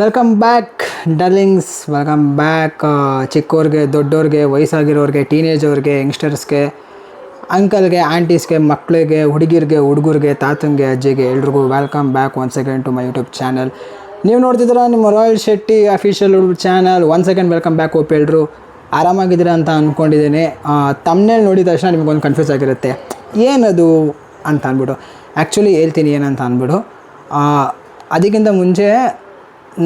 Welcome back darlings welcome back ಚಿಕ್ಕವ್ರಿಗೆ ದೊಡ್ಡವ್ರಿಗೆ ವಯಸ್ಸಾಗಿರೋರಿಗೆ teenage ಅವ್ರಿಗೆ ಯಂಗ್ಸ್ಟರ್ಸ್ಗೆ ಅಂಕಲ್ಗೆ ಆಂಟೀಸ್ಗೆ ಮಕ್ಕಳಿಗೆ ಹುಡುಗಿರಿಗೆ, ಹುಡುಗರಿಗೆ, ತಾತಂಗೆ, ಅಜ್ಜಿಗೆ ಎಲ್ರಿಗೂ welcome back one second to my YouTube channel ನೀವು ನೋಡ್ತಿದ್ದೀರ ನಿಮ್ಮ royal Shetty official channel one second welcome back ಓಪ್ ಎಲ್ರು ಆರಾಮಾಗಿದ್ದೀರ ಅಂತ ಅಂದ್ಕೊಂಡಿದ್ದೀನಿ ತಮ್ಮನೇಲಿ ನೋಡಿದ ತಕ್ಷಣ ನಿಮಗೊಂದು ಕನ್ಫ್ಯೂಸ್ ಆಗಿರುತ್ತೆ. ಏನದು ಅಂತ ಅಂದ್ಬಿಟ್ಟು ಆ್ಯಕ್ಚುಲಿ ಹೇಳ್ತೀನಿ ಏನಂತ ಅಂದ್ಬಿಡು ಅದಕ್ಕಿಂತ ಮುಂಚೆ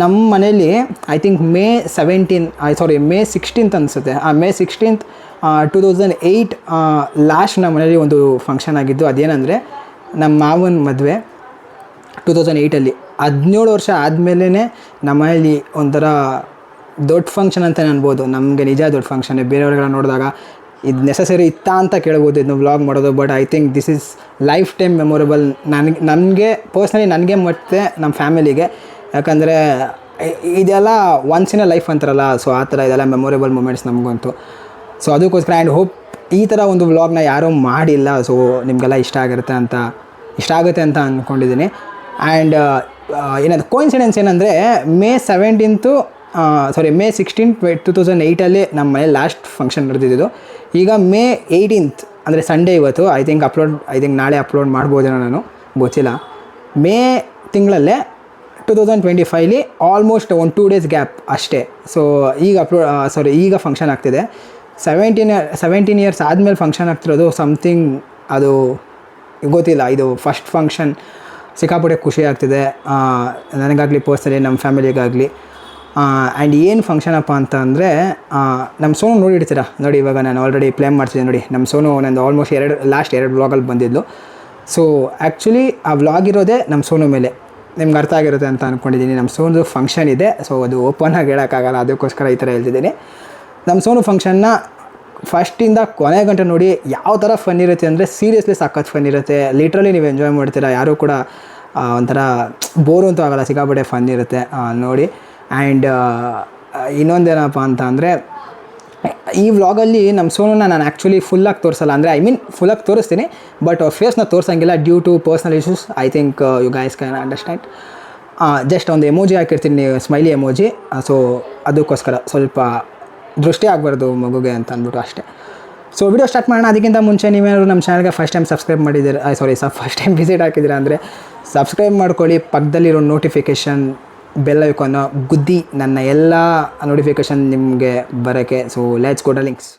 ನಮ್ಮ ಮನೇಲಿ I think May seventeen sorry May sixteenth ಅನಿಸುತ್ತೆ. ಆ May sixteenth two thousand eight last ನಮ್ಮ ಮನೇಲಿ ಒಂದು ಫಂಕ್ಷನ್ ಆಗಿದ್ದು. ಅದೇನಂದರೆ ನಮ್ಮ ಮಾವನ ಮದುವೆ ಟೂ ತೌಸಂಡ್ ಏಯ್ಟಲ್ಲಿ ಹದಿನೇಳು ವರ್ಷ ಆದಮೇಲೇ ನಮ್ಮ ಮನೇಲಿ ಒಂಥರ ದೊಡ್ಡ ಫಂಕ್ಷನ್ ಅಂತ ಅನ್ಬೋದು. ನಮಗೆ ನಿಜ ದೊಡ್ಡ ಫಂಕ್ಷನ್ ಬೇರೆಯವ್ರಿಗೆಲ್ಲ ನೋಡಿದಾಗ ಇದು ನೆಸಸರಿ ಇತ್ತಾ ಅಂತ ಕೇಳ್ಬೋದು ಇದನ್ನು ವ್ಲಾಗ್ ಮಾಡೋದು. But I think this is life time memorable ನನಗೆ ನನಗೆ ಪರ್ಸ್ನಲಿ ನನಗೆ ಮತ್ತು ನಮ್ಮ ಫ್ಯಾಮಿಲಿಗೆ ಯಾಕಂದರೆ ಇದೆಲ್ಲ ಒನ್ಸ್ ಇನ್ ಅ ಲೈಫ್ ಅಂತಾರಲ್ಲ ಸೊ ಆ ಥರ ಇದೆಲ್ಲ ಮೆಮೊರೇಬಲ್ ಮೂಮೆಂಟ್ಸ್ ನಮಗಂತೂ. ಸೊ ಅದಕ್ಕೋಸ್ಕರ ಆ್ಯಂಡ್ ಹೋಪ್ ಈ ಥರ ಒಂದು ವ್ಲಾಗ್ನ ಯಾರೂ ಮಾಡಿಲ್ಲ ಸೊ ನಿಮಗೆಲ್ಲ ಇಷ್ಟ ಆಗಿರುತ್ತೆ ಅಂತ, ಇಷ್ಟ ಆಗುತ್ತೆ ಅಂತ ಅಂದ್ಕೊಂಡಿದ್ದೀನಿ. ಆ್ಯಂಡ್ ಏನದು ಕೋಇನ್ಸಿಡೆನ್ಸ್ ಏನಂದರೆ May seventeenth sorry May sixteen two thousand ಏಯ್ಟಲ್ಲಿ ನಮ್ಮ ಮನೇಲಿ ಲಾಸ್ಟ್ ಫಂಕ್ಷನ್ ನಡೆದಿದ್ದು. ಈಗ ಮೇ ಏಯ್ಟೀನ್ತ್ ಅಂದರೆ ಸಂಡೇ ಇವತ್ತು I think upload I think ನಾಳೆ ಅಪ್ಲೋಡ್ ಮಾಡ್ಬೋದೇನೋ ನಾನು, ಗೊತ್ತಿಲ್ಲ. ಮೇ ತಿಂಗಳಲ್ಲೇ two thousand twenty ಫೈಲಿ almost one two days gap ಅಷ್ಟೇ. ಸೊ ಈಗ ಅಪ್ಲೋಡ್ ಸಾರಿ ಈಗ ಫಂಕ್ಷನ್ ಆಗ್ತಿದೆ. ಸೆವೆಂಟೀನ್ ಸೆವೆಂಟೀನ್ ಇಯರ್ಸ್ ಆದಮೇಲೆ ಫಂಕ್ಷನ್ ಆಗ್ತಿರೋದು ಸಮಥಿಂಗ್ ಅದು ಗೊತ್ತಿಲ್ಲ. ಇದು ಫಸ್ಟ್ ಫಂಕ್ಷನ್ ಸಿಕ್ಕಾಪಟ್ಟೆ ಖುಷಿ ಆಗ್ತಿದೆ. ನನಗಾಗಲಿ ಪರ್ಸ್ನಲಿ ನಮ್ಮ ಫ್ಯಾಮಿಲಿಗಾಗಲಿ. ಆ್ಯಂಡ್ ಏನು ಫಂಕ್ಷನ್ ಅಪ್ಪ ಅಂತ ಅಂದರೆ ನಮ್ಮ ಸೋನು ನೋಡಿರ್ತೀರ ನೋಡಿ, ಇವಾಗ ನಾನು ಆಲ್ರೆಡಿ ಪ್ಲೇ ಮಾಡ್ತಿದ್ದೀನಿ ನೋಡಿ. ನಮ್ಮ ಸೋನು ನಂದು ಆಲ್ಮೋಸ್ಟ್ ಎರಡು ಲಾಸ್ಟ್ ಎರಡು ಬ್ಲಾಗಲ್ಲಿ ಬಂದಿದ್ದು ಸೊ ಆ್ಯಕ್ಚುಲಿ ಆ ವ್ಲಾಗ್ ಇರೋದೇ ನಮ್ಮ ಸೋನು ಮೇಲೆ. ನಿಮ್ಗೆ ಅರ್ಥ ಆಗಿರುತ್ತೆ ಅಂತ ಅಂದ್ಕೊಂಡಿದ್ದೀನಿ ನಮ್ಮ ಸೋನು ಫಂಕ್ಷನ್ ಇದೆ. ಸೊ ಅದು ಓಪನ್ ಆಗಿ ಹೇಳೋಕ್ಕಾಗಲ್ಲ. ಅದಕ್ಕೋಸ್ಕರ ಈ ಥರ ಹೇಳ್ತಿದ್ದೀನಿ. ನಮ್ಮ ಸೋನು ಫಂಕ್ಷನ್ನ ಫಸ್ಟಿಂದ ಕೊನೆ ಗಂಟೆ ನೋಡಿ ಯಾವ ಥರ ಫನ್ ಇರುತ್ತೆ ಅಂದರೆ ಸೀರಿಯಸ್ಲಿ ಸಖತ್ ಫನ್ ಇರುತ್ತೆ. ಲಿಟ್ರಲಿ ನೀವು ಎಂಜಾಯ್ ಮಾಡ್ತೀರಾ. ಯಾರೂ ಕೂಡ ಒಂಥರ ಬೋರು ಅಂತೂ ಆಗಲ್ಲ. ಸಿಕ್ಕಾಪಟ್ಟೆ ಫನ್ ಇರುತ್ತೆ ನೋಡಿ. ಆ್ಯಂಡ್ ಇನ್ನೊಂದೇನಪ್ಪ ಅಂತ ಅಂದರೆ ಈ ವ್ಲಾಗಲ್ಲಿ ನಮ್ಮ ಸೋನನ್ನ ನಾನು ಆ್ಯಕ್ಚುಲಿ ಫುಲ್ಲಾಗಿ ತೋರಿಸಲ್ಲ. ಅಂದರೆ ಐ ಮೀನ್ ಫುಲ್ಲಾಗಿ ತೋರಿಸ್ತೀನಿ ಬಟ್ ಫೇಸ್ನ ತೋರಿಸಂಗಿಲ್ಲ due to personal issues I think you guys can understand just ಒಂದು ಎಮೋಜಿ ಹಾಕಿರ್ತೀನಿ ಸ್ಮೈಲಿ ಎಮೋಜಿ ಸೊ ಅದಕ್ಕೋಸ್ಕರ ಸ್ವಲ್ಪ ದೃಷ್ಟಿ ಆಗಬಾರ್ದು ಮಗುಗೆ ಅಂತ ಅಂದ್ಬಿಟ್ಟು ಅಷ್ಟೇ. ಸೊ ವಿಡಿಯೋ ಸ್ಟಾರ್ಟ್ ಮಾಡೋಣ. ಅದಕ್ಕಿಂತ ಮುಂಚೆ ನೀವೇನಾದ್ರು ನಮ್ಮ ಚಾನಲ್ಗೆ ಫಸ್ಟ್ ಟೈಮ್ ಸಬ್ಸ್ಕ್ರೈಬ್ ಮಾಡಿದ್ದೀರಾ sorry sub first time visit ಹಾಕಿದ್ದೀರಾ ಅಂದರೆ ಸಬ್ಸ್ಕ್ರೈಬ್ ಮಾಡ್ಕೊಳ್ಳಿ. ಪಕ್ಕದಲ್ಲಿರೋ ನೋಟಿಫಿಕೇಷನ್ ಬೆಲ್ ಅನ್ನೋ ಗುದ್ದಿ ನನ್ನ ಎಲ್ಲ ನೋಟಿಫಿಕೇಶನ್ ನಿಮಗೆ ಬರೋಕ್ಕೆ. ಸೊ ಲೆಟ್ಸ್ ಕೊಡ ಲಿಂಕ್ಸ್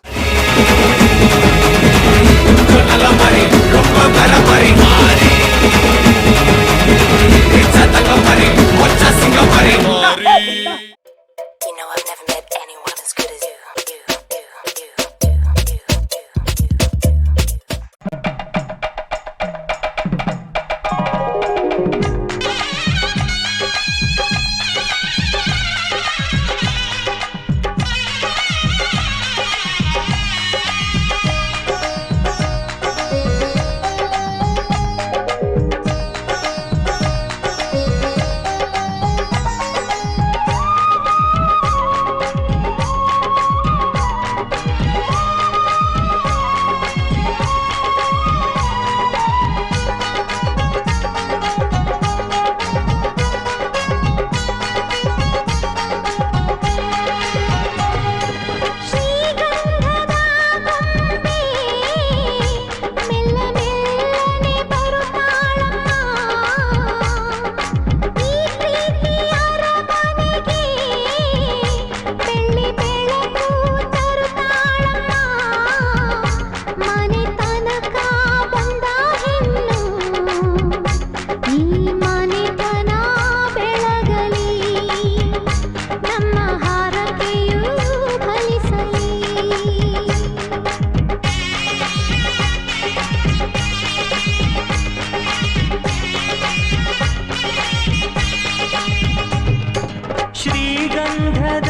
ಶ್ರೀಗಂಧದ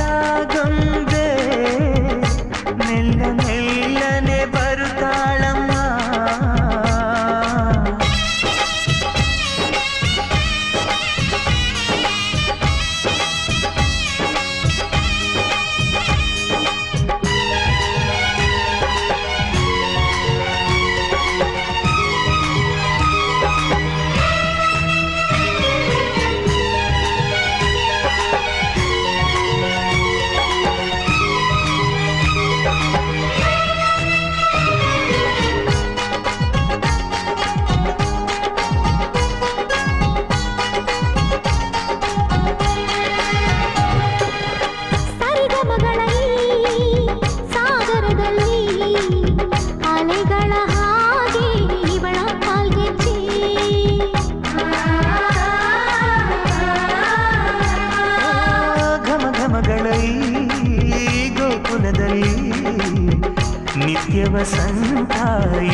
ವಸಂತ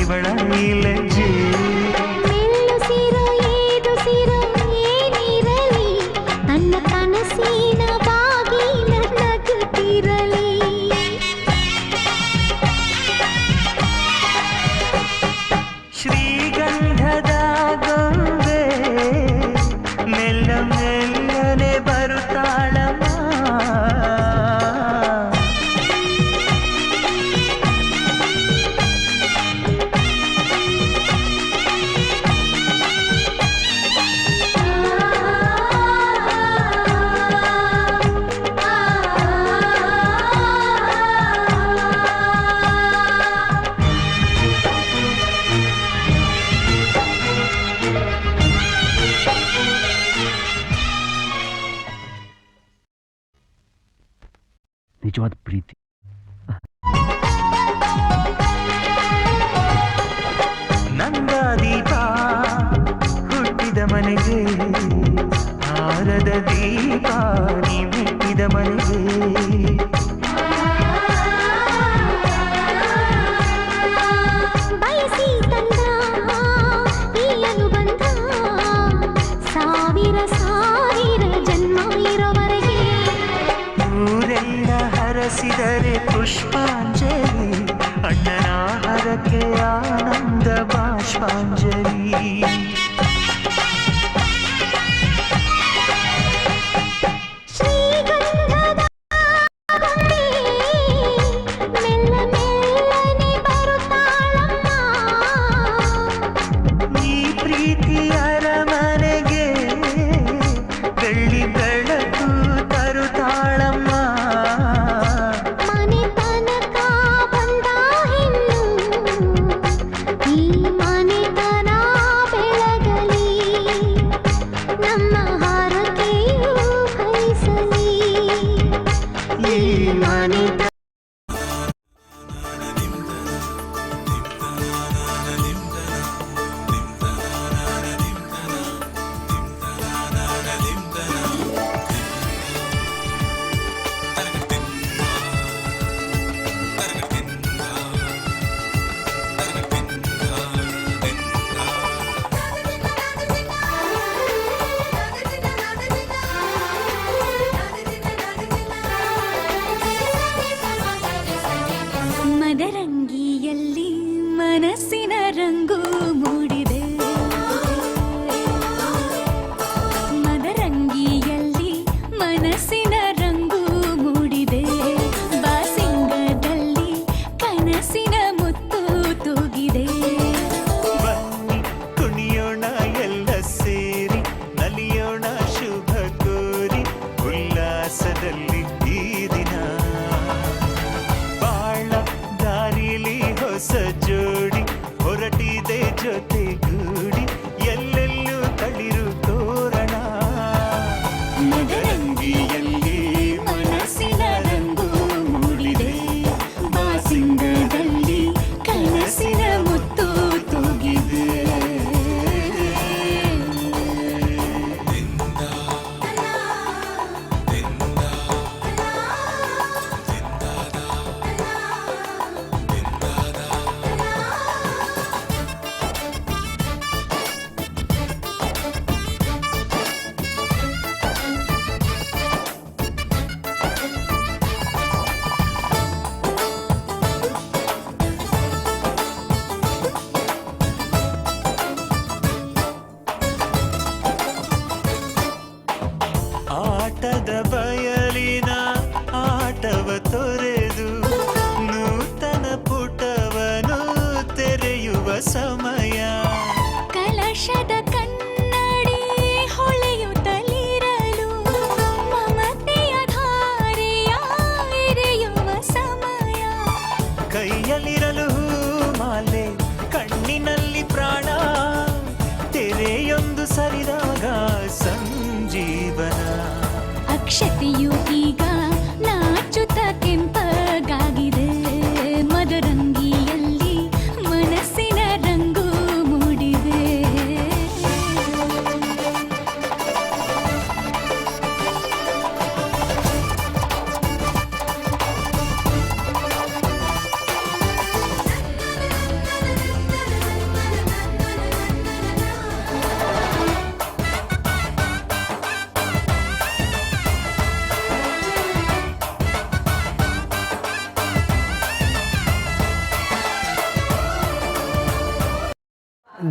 ಇವಳ ಇಲಜೆ Angelina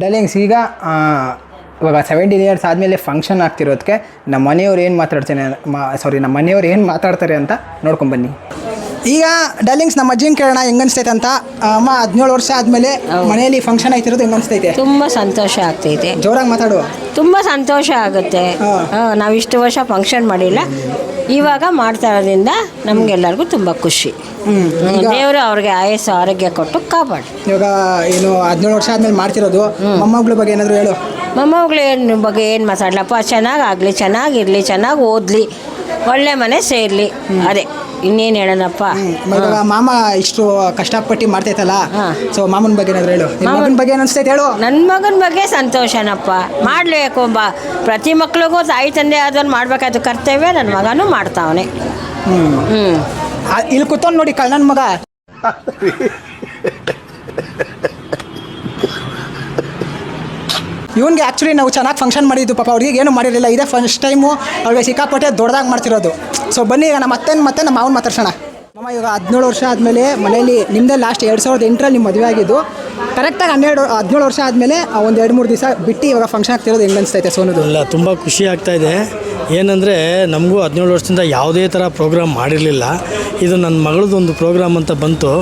ಡಲಿಂಗ್ಸ್ ಈಗ ಇವಾಗ ಸೆವೆಂಟೀನ್ ಇಯರ್ಸ್ ಆದಮೇಲೆ ಫಂಕ್ಷನ್ ಆಗ್ತಿರೋದಕ್ಕೆ ನಮ್ಮ ಮನೆಯವ್ರು ಏನು ಮಾತಾಡ್ತಾನೆ ಸಾರಿ ನಮ್ಮ ಮನೆಯವ್ರು ಏನು ಮಾತಾಡ್ತಾರೆ ಅಂತ ನೋಡ್ಕೊಂಬನ್ನಿ ಈಗ ಡಲಿಂಗ್ಸ್ ನಮ್ಮ ಅಜ್ಜಿನ ಕೇಳೋಣ ಹೆಂಗ್ ಅನ್ಸ್ತೈತೆ ಅಂತ. ಅಮ್ಮ ಹದಿನೇಳು ವರ್ಷ ಆದ್ಮೇಲೆ ಮನೆಯಲ್ಲಿ ಫಂಕ್ಷನ್ ಆಯ್ತಿರೋದು ಹೆಂಗ್ ಅನ್ಸ್ತೈತೆ? ತುಂಬ ಸಂತೋಷ ಆಗ್ತೈತೆ. ಜೋರಾಗಿ ಮಾತಾಡುವ. ತುಂಬ ಸಂತೋಷ ಆಗುತ್ತೆ. ನಾವು ಇಷ್ಟು ವರ್ಷ ಫಂಕ್ಷನ್ ಮಾಡಿಲ್ಲ. ಇವಾಗ ಮಾಡ್ತಾ ಇರೋದ್ರಿಂದ ನಮಗೆಲ್ಲರಿಗೂ ತುಂಬ ಖುಷಿ. ದೇವರು ಅವ್ರಿಗೆ ಆಯಸ್ಸು ಆರೋಗ್ಯ ಕೊಟ್ಟು ಕಾಪಾಡಿ. ಇವಾಗ ಏನು ಹದಿನೇಳು ವರ್ಷ ಆದ್ಮೇಲೆ ಮಾಡ್ತಿರೋದು. ಮೊಮ್ಮಗಳ ಬಗ್ಗೆ ಏನಾದರೂ ಹೇಳು. ಮೊಮ್ಮಗಳು ಏನು ಬಗ್ಗೆ ಏನು ಮಾತಾಡ್ಲಪ್ಪ? ಚೆನ್ನಾಗಾಗಲಿ ಚೆನ್ನಾಗಿರಲಿ ಚೆನ್ನಾಗಿ ಓದಲಿ. ಒಳ್ಳೆ ಮನೆ ಸೇರಲಿ. ಅದೇ. ಇನ್ನೇನು ಹೇಳೋಣಪ್ಪ? ಇವಾಗ ಮಾಮ ಇಷ್ಟು ಕಷ್ಟಪಟ್ಟು ಮಾಡ್ತೈತಲ್ಲ ಹಾ. ಸೊ ಮಾಮನ ಬಗ್ಗೆ ಏನಾದ್ರು ಹೇಳು. ಮಾಮನ ಮಗನ ಬಗ್ಗೆ ಏನು ಅನ್ಸ್ತೈತೆ ಹೇಳು. ನನ್ನ ಮಗನ ಬಗ್ಗೆ ಸಂತೋಷನಪ್ಪ. ಮಾಡಲೇಕು ಬಾ ಪ್ರತಿ ಮಕ್ಳಿಗೂ ತಾಯಿ ತಂದೆ ಅದನ್ನ ಮಾಡ್ಬೇಕಾದ ಕರ್ತವ್ಯ ನನ್ನ ಮಗನೂ ಮಾಡ್ತಾವನೆ. ಹ್ಞೂ ಇಲ್ಲಿ ಕೂತ್ಕೊಂಡು ನೋಡಿ ಕಳ್ಳನ ಮಗ. ಇವನ್ಗೆ ಆ್ಯಕ್ಚುಲಿ ನಾವು ಚೆನ್ನಾಗಿ ಫಂಕ್ಷನ್ ಮಾಡಿದ್ದು ಪಾಪ ಅವ್ರಿಗೆ ಏನು ಮಾಡಿರಲಿಲ್ಲ. ಇದೇ ಫಸ್ಟ್ ಟೈಮು ಅವ್ರಿಗೆ ಸಿಕ್ಕಾಪಟ್ಟೆ ದೊಡ್ಡದಾಗಿ ಮಾಡ್ತಿರೋದು. ಸೊ ಬನ್ನಿ ಈಗ ನಮ್ಮ ಅತ್ತೆನ ಮತ್ತೆ ನಮ್ಮ ಮಾವನ ಮಾತಾಡ್ಸೋಣ. ಮಾಮ, ಇವಾಗ ಹದಿನೇಳು ವರ್ಷ ಆದಮೇಲೆ ಮನೆಯಲ್ಲಿ ನಿಮ್ಮದೇ ಲಾಸ್ಟ್ ಎರಡು ಸಾವಿರದ ಎಂಟರಲ್ಲಿ ನಿಮ್ಮ ಮದುವೆ ಆಗಿದ್ದು ಕರೆಕ್ಟಾಗಿ ಹನ್ನೆರಡು, ಹದಿನೇಳು ವರ್ಷ ಆದಮೇಲೆ ಒಂದು ಎರಡು ಮೂರು ದಿವಸ ಬಿಟ್ಟು ಇವಾಗ ಫಂಕ್ಷನ್ ಆಗ್ತಿರೋದು ಹೆಂಗೆ ಅನಿಸ್ತೈತೆ ಸೋನೋದು? ಇಲ್ಲ ತುಂಬ ಖುಷಿ ಆಗ್ತಾ ಇದೆ. ಏನಂದರೆ ನಮಗೂ ಹದಿನೇಳು ವರ್ಷದಿಂದ ಯಾವುದೇ ಥರ ಪ್ರೋಗ್ರಾಮ್ ಮಾಡಿರಲಿಲ್ಲ. ಇದು ನನ್ನ ಮಗಳದ್ದು ಒಂದು ಪ್ರೋಗ್ರಾಮ್ ಅಂತ ಬಂತು.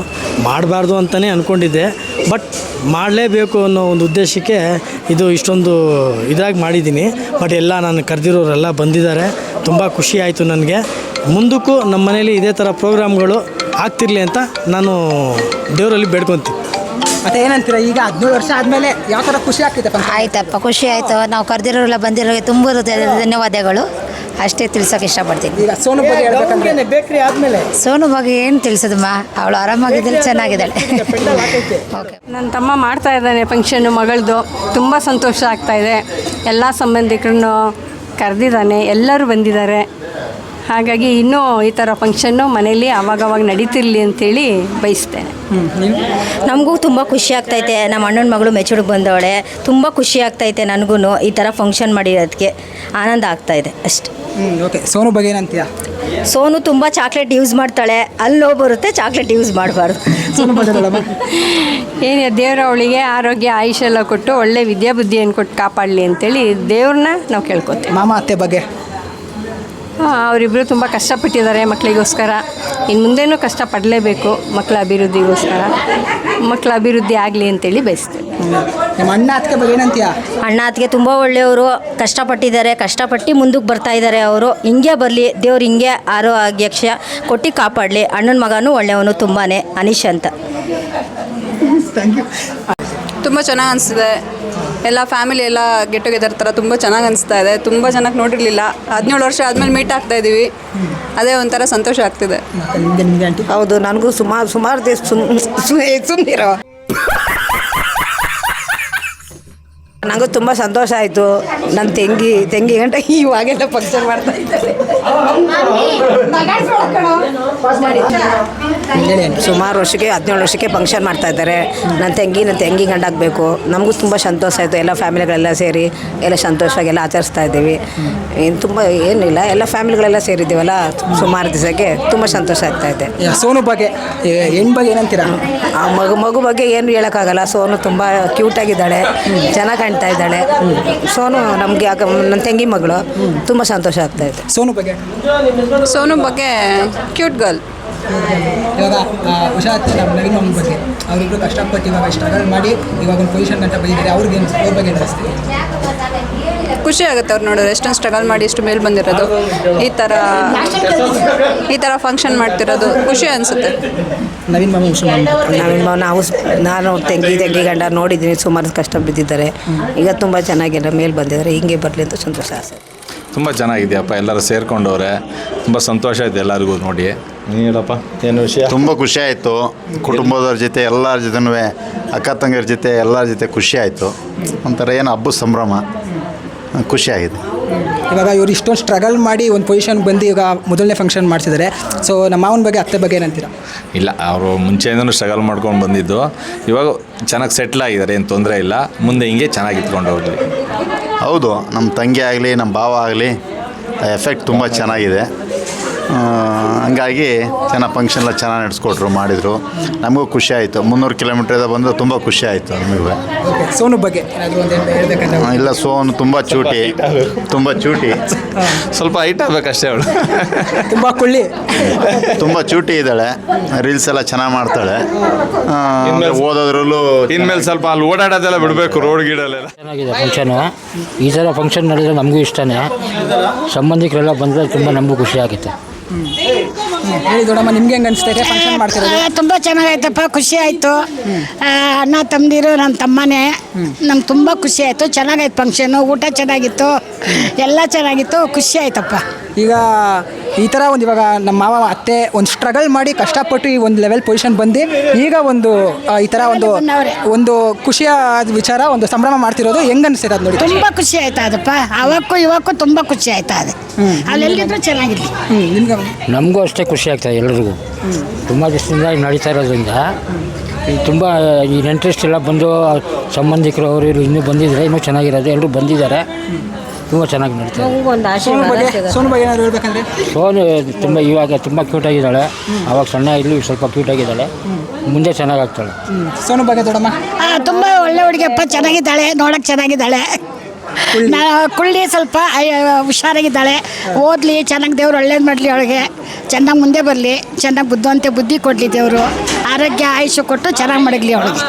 ಮಾಡಬಾರ್ದು ಅಂತಲೇ ಅಂದ್ಕೊಂಡಿದ್ದೆ ಬಟ್ ಮಾಡಲೇಬೇಕು ಅನ್ನೋ ಒಂದು ಉದ್ದೇಶಕ್ಕೆ ಇದು ಇಷ್ಟೊಂದು ಇದಾಗಿ ಮಾಡಿದ್ದೀನಿ. ಬಟ್ ಎಲ್ಲ ನಾನು ಕರೆದಿರೋರೆಲ್ಲ ಬಂದಿದ್ದಾರೆ. ತುಂಬ ಖುಷಿ ಆಯಿತು ನನಗೆ. ಮುಂದಕ್ಕೂ ನಮ್ಮ ಮನೇಲಿ ಇದೇ ಥರ ಪ್ರೋಗ್ರಾಮ್ಗಳು ಆಗ್ತಿರಲಿ ಅಂತ ನಾನು ದೇವರಲ್ಲಿ ಬೇಡ್ಕೊತೀನಿ. ಮತ್ತೆ ಏನಂತೀರ ಈಗ ಹದಿನೇಳು ವರ್ಷ ಆದಮೇಲೆ ಯಾವ ಥರ ಖುಷಿ ಆಗ್ತಿದೆ ಆಯ್ತಪ್ಪ ಖುಷಿ ಆಯಿತು. ನಾವು ಕರೆದಿರೋಲ್ಲ ಬಂದಿರೋರಿಗೆ ತುಂಬ ಧನ್ಯವಾದಗಳು. ಅಷ್ಟೇ ತಿಳ್ಸೋಕೆ ಇಷ್ಟಪಡ್ತೀನಿ. ಈಗ ಸೋನು ಬಗ್ಗೆ ಹೇಳ್ಬೇಕಂದ್ರೆ? ಬೇಕ್ರಿ ಆದಮೇಲೆ. ಸೋನು ಬಗ್ಗೆ ಏನು ತಿಳಿಸೋದಮ್ಮ? ಅವಳು ಆರಾಮಾಗಿದ್ದಾಳೆ ಚೆನ್ನಾಗಿದ್ದಾಳೆ. ಓಕೆ ನನ್ನ ತಮ್ಮ ಮಾಡ್ತಾ ಇದ್ದಾನೆ ಫಂಕ್ಷನ್ನು ಮಗಳದು ತುಂಬ ಸಂತೋಷ ಆಗ್ತಾ ಇದೆ. ಎಲ್ಲ ಸಂಬಂಧಿಕರನ್ನು ಕರೆದಿದ್ದಾನೆ. ಎಲ್ಲರೂ ಬಂದಿದ್ದಾರೆ. ಹಾಗಾಗಿ ಇನ್ನೂ ಈ ಥರ ಫಂಕ್ಷನ್ನು ಮನೇಲಿ ಅವಾಗವಾಗ ನಡೀತಿರ್ಲಿ ಅಂತೇಳಿ ಬಯಸ್ತೇನೆ. ನಮಗೂ ತುಂಬ ಖುಷಿ ಆಗ್ತೈತೆ. ನಮ್ಮ ಅಣ್ಣನ ಮಗಳು ಮೆಚೂರ್ಗೆ ಬಂದವಳೆ. ತುಂಬ ಖುಷಿ ಆಗ್ತೈತೆ ನನಗೂ ಈ ಥರ ಫಂಕ್ಷನ್ ಮಾಡಿರೋದಕ್ಕೆ. ಆನಂದ ಆಗ್ತಾ ಇದೆ ಅಷ್ಟೆ. ಓಕೆ ಸೋನು ಬಗ್ಗೆ ಏನಂತೀಯ? ಸೋನು ತುಂಬ ಚಾಕ್ಲೇಟ್ ಯೂಸ್ ಮಾಡ್ತಾಳೆ. ಅಲ್ಲಿ ಬರುತ್ತೆ ಚಾಕ್ಲೇಟ್ ಯೂಸ್ ಮಾಡಬಾರ್ದು. ಏನು ದೇವ್ರ ಅವಳಿಗೆ ಆರೋಗ್ಯ ಆಯುಷ್ ಎಲ್ಲ ಕೊಟ್ಟು ಒಳ್ಳೆ ವಿದ್ಯಾಬುದ್ಧಿಯನ್ನು ಕೊಟ್ಟು ಕಾಪಾಡಲಿ ಅಂತೇಳಿ ದೇವ್ರನ್ನ ನಾವು ಕೇಳ್ಕೊತೇವೆ. ಮಾಮ ಅತ್ತೆ ಬಗ್ಗೆ? ಅವರಿಬ್ಬರು ತುಂಬ ಕಷ್ಟಪಟ್ಟಿದ್ದಾರೆ ಮಕ್ಕಳಿಗೋಸ್ಕರ ಇನ್ನು ಮುಂದೇನೂ ಕಷ್ಟಪಡಲೇಬೇಕು ಮಕ್ಕಳ ಅಭಿವೃದ್ಧಿಗೋಸ್ಕರ. ಮಕ್ಕಳ ಅಭಿವೃದ್ಧಿ ಆಗಲಿ ಅಂತೇಳಿ ಬಯಸ್ತೇವೆ ನಿಮ್ಮ ಅಣ್ಣ ಅತ್ತಿಗೆ ಬಗ್ಗೆ ಏನಂತೀಯ? ಅಣ್ಣ ಅತ್ತಿಗೆ ತುಂಬ ಒಳ್ಳೆಯವರು ಕಷ್ಟಪಟ್ಟಿದ್ದಾರೆ ಕಷ್ಟಪಟ್ಟು ಮುಂದಕ್ಕೆ ಬರ್ತಾ ಇದ್ದಾರೆ ಅವರು. ಹಿಂಗೆ ಬರಲಿ ದೇವ್ರು ಹಿಂಗೆ ಆರೋಗ್ಯಕ್ಷ ಕೊಟ್ಟು ಕಾಪಾಡಲಿ. ಅಣ್ಣನ ಮಗನೂ ಒಳ್ಳೆಯವನು ತುಂಬಾ ಅನೀಶ್ ಅಂತ. ತುಂಬ ಚೆನ್ನಾಗಿ ಅನಿಸ್ತಿದೆ. ಎಲ್ಲ ಫ್ಯಾಮಿಲಿ ಎಲ್ಲ ಗೆಟ್ ಟುಗೆದರ್ ಥರ ತುಂಬ ಚೆನ್ನಾಗಿ ಅನಿಸ್ತಾ ಇದೆ. ತುಂಬ ಚೆನ್ನಾಗಿ ನೋಡಿರಲಿಲ್ಲ. ಹದಿನೇಳು ವರ್ಷ ಆದಮೇಲೆ ಮೀಟ್ ಆಗ್ತಾ ಇದ್ದೀವಿ ಅದೇ ಒಂಥರ ಸಂತೋಷ ಆಗ್ತಿದೆ. ಹೌದು, ನನಗೂ ಸುಮಾರು ಸುಮಾರು ದಿವಸ ಸುಮ್ಮನಿರೋ ನನಗೂ ತುಂಬ ಸಂತೋಷ ಆಯಿತು. ನನ್ನ ತಂಗಿ ತಂಗಿ ಗಂಟೆ ಇವಾಗೆಲ್ಲ ಫಂಕ್ಷನ್ ಮಾಡ್ತಾ ಇದ್ದಾರೆ. ಸುಮಾರು ವರ್ಷಕ್ಕೆ ಹದಿನೇಳು ವರ್ಷಕ್ಕೆ ಫಂಕ್ಷನ್ ಮಾಡ್ತಾ ಇದ್ದಾರೆ. ನನ್ನ ತಂಗಿ ನನ್ನ ತಂಗಿ ಗಂಡಾಗಬೇಕು. ನಮಗೂ ತುಂಬ ಸಂತೋಷ ಆಯಿತು. ಎಲ್ಲ ಫ್ಯಾಮಿಲಿಗಳೆಲ್ಲ ಸೇರಿ ಎಲ್ಲ ಸಂತೋಷವಾಗಿ ಎಲ್ಲ ಆಚರಿಸ್ತಾ ಇದ್ದೀವಿ. ಏನು ತುಂಬ ಏನಿಲ್ಲ. ಎಲ್ಲ ಫ್ಯಾಮಿಲಿಗಳೆಲ್ಲ ಸೇರಿದ್ದೀವಲ್ಲ ಸುಮಾರು ದಿವಸಕ್ಕೆ ತುಂಬ ಸಂತೋಷ ಆಗ್ತಾ ಇದೆ. ಸೋನು ಬಗ್ಗೆ ಹೆಣ್ಣು ಬಗ್ಗೆ ಏನಂತೀರಾ? ಆ ಮಗು ಮಗು ಬಗ್ಗೆ ಏನು ಹೇಳೋಕ್ಕಾಗಲ್ಲ. ಸೋನು ತುಂಬ ಕ್ಯೂಟಾಗಿದ್ದಾಳೆ ಚೆನ್ನಾಗಿ ಕಾಣ್ತಾ ಇದ್ದಾಳೆ. ಸೋನು ನಮಗೆ ಆಗ ನನ್ನ ತಂಗಿ ಮಗಳು. ತುಂಬ ಸಂತೋಷ ಆಗ್ತಾ ಇದೆ. ಸೋನು ಬಗ್ಗೆ? ಸೋನು ಬಗ್ಗೆ ಕ್ಯೂಟ್ ಗರ್ಲ್ ಇವಾಗ ಆ, ಉಷಾ ಅತ್ತೆ ನಮ್ಮ ನವೀನ್ ಮಾಮನ ಬಗ್ಗೆ. ಅವರಿಬ್ರು ಕಷ್ಟಪಟ್ಟು ಇವಾಗ ಸ್ಟ್ರಗಲ್ ಮಾಡಿ ಇವಾಗ ಒಂದು ಪೊಸಿಷನ್ ಅಂತ ಬಂದಿದ್ದಾರೆ. ಅವ್ರಿಗೆ ಏನು ಅವ್ರ ಬಗ್ಗೆ ಖುಷಿ ಆಗುತ್ತೆ ಅವ್ರು ನೋಡಿದ್ರೆ ಎಷ್ಟೊಂದು ಸ್ಟ್ರಗಲ್ ಮಾಡಿ ಇಷ್ಟು ಮೇಲೆ ಬಂದಿರೋದು. ಈ ಥರ ಈ ಥರ ಫಂಕ್ಷನ್ ಮಾಡ್ತಿರೋದು ಖುಷಿ ಅನಿಸುತ್ತೆ. ನವೀನ್ ಮಾಮ ಉಷಾ ಮಾಮ ನಾವಿನ್ನು ನಾವು ಸ್- ನಾನು ತಂಗಿ ತಂಗಿ ಗಂಡ ನೋಡಿದ್ದೀನಿ ಸುಮಾರು ಕಷ್ಟ ಬಿದ್ದಿದ್ದಾರೆ. ಈಗ ತುಂಬ ಚೆನ್ನಾಗಿಲ್ಲ ಮೇಲೆ ಬಂದಿದ್ದಾರೆ. ಹಿಂಗೆ ಬರಲಿ ಅಂತ ಸಂತೋಷ ಆಸೆ. ತುಂಬ ಚೆನ್ನಾಗಿದೆಯಪ್ಪ. ಎಲ್ಲರೂ ಸೇರ್ಕೊಂಡವ್ರೆ. ತುಂಬ ಸಂತೋಷ ಇದೆ ಎಲ್ಲರಿಗೂ ನೋಡಿ. ನೀನು ಹೇಳಪ್ಪ ಏನು ವಿಷಯ? ತುಂಬ ಖುಷಿ ಆಯಿತು. ಕುಟುಂಬದವ್ರ ಜೊತೆ ಎಲ್ಲರ ಜೊತೆನೂ ಅಕ್ಕ ತಂಗಿಯರ ಜೊತೆ ಎಲ್ಲರ ಜೊತೆ ಖುಷಿ ಆಯಿತು. ಒಂಥರ ಏನು ಹಬ್ಬದ ಸಂಭ್ರಮ. ಖುಷಿಯಾಗಿದೆ ಇವಾಗ ಇವ್ರು ಇಷ್ಟೊಂದು ಸ್ಟ್ರಗಲ್ ಮಾಡಿ ಒಂದು ಪೊಸಿಷನ್ ಬಂದು ಈಗ ಮೊದಲನೇ ಫಂಕ್ಷನ್ ಮಾಡ್ತಿದ್ದಾರೆ ಸೊ ನಮ್ಮ ಮಾವನ ಬಗ್ಗೆ ಅತ್ತೆ ಬಗ್ಗೆ ಏನಂತೀರಾ? ಇಲ್ಲ ಅವರು ಮುಂಚೆಯಿಂದನೂ ಸ್ಟ್ರಗಲ್ ಮಾಡ್ಕೊಂಡು ಬಂದಿದ್ದು. ಇವಾಗ ಚೆನ್ನಾಗಿ ಸೆಟ್ಲ್ ಆಗಿದ್ದಾರೆ ಏನು ತೊಂದರೆ ಇಲ್ಲ. ಮುಂದೆ ಹಿಂಗೆ ಚೆನ್ನಾಗಿ ಇಟ್ಕೊಂಡು ಹೋಗಲಿ. ಹೌದು ನಮ್ಮ ತಂಗಿ ಆಗಲಿ ನಮ್ಮ ಭಾವ ಆಗಲಿ ಎಫೆಕ್ಟ್ ತುಂಬ ಚೆನ್ನಾಗಿದೆ. ಹಂಗಾಗಿ ಚೆನ್ನಾಗಿ ಫಂಕ್ಷನ್ ಎಲ್ಲ ಚೆನ್ನಾಗಿ ನಡೆಸ್ಕೊಟ್ರು ಮಾಡಿದರು. ನಮಗೂ ಖುಷಿ ಆಯಿತು. ಮುನ್ನೂರು ಇದೆ ಬಂದು ತುಂಬ ಖುಷಿ ಆಯಿತು ನಮಗೂ. ಸೋನು ಬಗ್ಗೆ ಏನಾದರೂ ಒಂದು ಹೇಳ್ಬೇಕಂದ್ರೆ ಇಲ್ಲ ಸೋನು ತುಂಬ ಚೂಟಿ. ತುಂಬ ಚೂಟಿ. ಸ್ವಲ್ಪ ಹೈಟ್ ಆಗಬೇಕಷ್ಟೇ ಅವಳು. ತುಂಬ ಕುಳ್ಳಿ. ತುಂಬ ಚೂಟಿ ಇದ್ದಾಳೆ. ರೀಲ್ಸ್ ಎಲ್ಲ ಚೆನ್ನಾಗಿ ಮಾಡ್ತಾಳೆ. ಓದೋದ್ರಲ್ಲೂ ಇನ್ಮೇಲೆ ಸ್ವಲ್ಪ ಅಲ್ಲಿ ಓಡಾಡೋದೆಲ್ಲ ಬಿಡಬೇಕು ರೋಡ್ ಗೀಡಲ್ಲೆಲ್ಲ ಚೆನ್ನಾಗಿದೆ ಫಂಕ್ಷನು ಈ ಥರ ಫಂಕ್ಷನ್ ನಡೆದ್ರೆ ನಮಗೂ ಇಷ್ಟನೇ. ಸಂಬಂಧಿಕರೆಲ್ಲ ಬಂದರೆ ತುಂಬ ನಮಗೂ ಖುಷಿ ಆಗುತ್ತೆ. Hum. Tem ಹೇಳಿ ದೊಡ್ಡಮ್ಮ ನಿಮ್ಗೆ ಹೆಂಗೆ ಅನಿಸ್ತೈತೆ ಫಂಕ್ಷನ್ ಮಾಡ್ತಿರೋದು? ತುಂಬ ಚೆನ್ನಾಗೈತಪ್ಪ ಖುಷಿ ಆಯ್ತು. ಅಣ್ಣ ತಮ್ಮದಿರು ನಮ್ಮ ತಮ್ಮನೇ. ನಮ್ಗೆ ತುಂಬ ಖುಷಿ ಆಯ್ತು. ಚೆನ್ನಾಗೈತೆ ಫಂಕ್ಷನು ಊಟ ಚೆನ್ನಾಗಿತ್ತು. ಎಲ್ಲ ಚೆನ್ನಾಗಿತ್ತು. ಖುಷಿ ಆಯ್ತಪ್ಪ. ಈಗ ಈ ಥರ ಒಂದು ಇವಾಗ ನಮ್ಮ ಮಾವ ಅತ್ತೆ ಒಂದು ಸ್ಟ್ರಗಲ್ ಮಾಡಿ ಕಷ್ಟಪಟ್ಟು ಈ ಒಂದು ಲೆವೆಲ್ ಪೊಸಿಷನ್ ಬಂದು ಈಗ ಒಂದು ಆ, ಈ ಥರ ಒಂದು. ಒಂದು ಖುಷಿಯ ವಿಚಾರ ಒಂದು ಸಂಭ್ರಮ ಮಾಡ್ತಿರೋದು ಹೆಂಗ್ ಅನಿಸ್ತೈತೆ ಅದು ನೋಡಿ? ತುಂಬ ಖುಷಿ ಆಯ್ತಾ ಅದಪ್ಪ? ಅವಕ್ಕೂ ಇವಕ್ಕೂ ತುಂಬ ಖುಷಿ ಆಯ್ತಾ ಅದು? ಅಲ್ಲೆಲ್ಲಿದ್ರು ಚೆನ್ನಾಗಿರ್ಲಿ. ಚೆನ್ನಾಗಿತ್ತು ನಿಮ್ಗೆ? ನಮಗೂ ಅಷ್ಟೇ ಖುಷಿ ಆಗ್ತದೆ ಎಲ್ಲರಿಗೂ ತುಂಬ ದಿವಸದಿಂದ ನಡೀತಾ ಇರೋದ್ರಿಂದ. ಈ ತುಂಬ ಈ ಇಂಟ್ರೆಸ್ಟ್ ಎಲ್ಲ ಬಂದು ಸಂಬಂಧಿಕರು ಅವರು ಇವರು ಇನ್ನೂ ಬಂದಿದ್ದಾರೆ ಇನ್ನೂ ಚೆನ್ನಾಗಿರೋದು ಎಲ್ಲರೂ ಬಂದಿದ್ದಾರೆ. ತುಂಬ ಚೆನ್ನಾಗಿ ನಡೀತಾ ಇದೆ. ಒಂದು ಸೋನು ಬಗ್ಗೆ ಸೋನು ಬಗ್ಗೆ ಏನಾದ್ರು ಹೇಳ್ಬೇಕಂದ್ರೆ? ಸೋನು ತುಂಬ ಇವಾಗ ತುಂಬ ಕ್ಯೂಟಾಗಿದ್ದಾಳೆ ಅವಾಗ ಸಣ್ಣ ಇಲ್ಲಿ ಸ್ವಲ್ಪ ಕ್ಯೂಟಾಗಿದ್ದಾಳೆ ಮುಂದೆ ಚೆನ್ನಾಗಾಗ್ತಾಳೆ ಆಗ್ತಾಳೆ. ಸೋನು ಬಗ್ಗೆ ದೊಡ್ಡಮ್ಮ? ಆ, ತುಂಬ ಒಳ್ಳೆ ಹುಡುಗಿಯಪ್ಪ ಚೆನ್ನಾಗಿದ್ದಾಳೆ ನೋಡಕ್ಕೆ ಚೆನ್ನಾಗಿದ್ದಾಳೆ. ನಾ ಕುಳ್ಳಿ ಸ್ವಲ್ಪ ಹುಷಾರಾಗಿದ್ದಾಳೆ. ಓದಲಿ ಚೆನ್ನಾಗಿ ದೇವ್ರು ಒಳ್ಳೇದು ಮಾಡಲಿ ಅವಳಿಗೆ. ಚೆನ್ನಾಗಿ ಮುಂದೆ ಬರಲಿ. ಚೆನ್ನಾಗಿ ಬುದ್ಧಿವಂತೆ ಬುದ್ಧಿ ಕೊಡಲಿ ದೇವರು. ಆರೋಗ್ಯ ಆಯುಷ್ಯ ಕೊಟ್ಟು ಚೆನ್ನಾಗಿ ಮಡಗಲಿ ಅವಳಿಗೆ.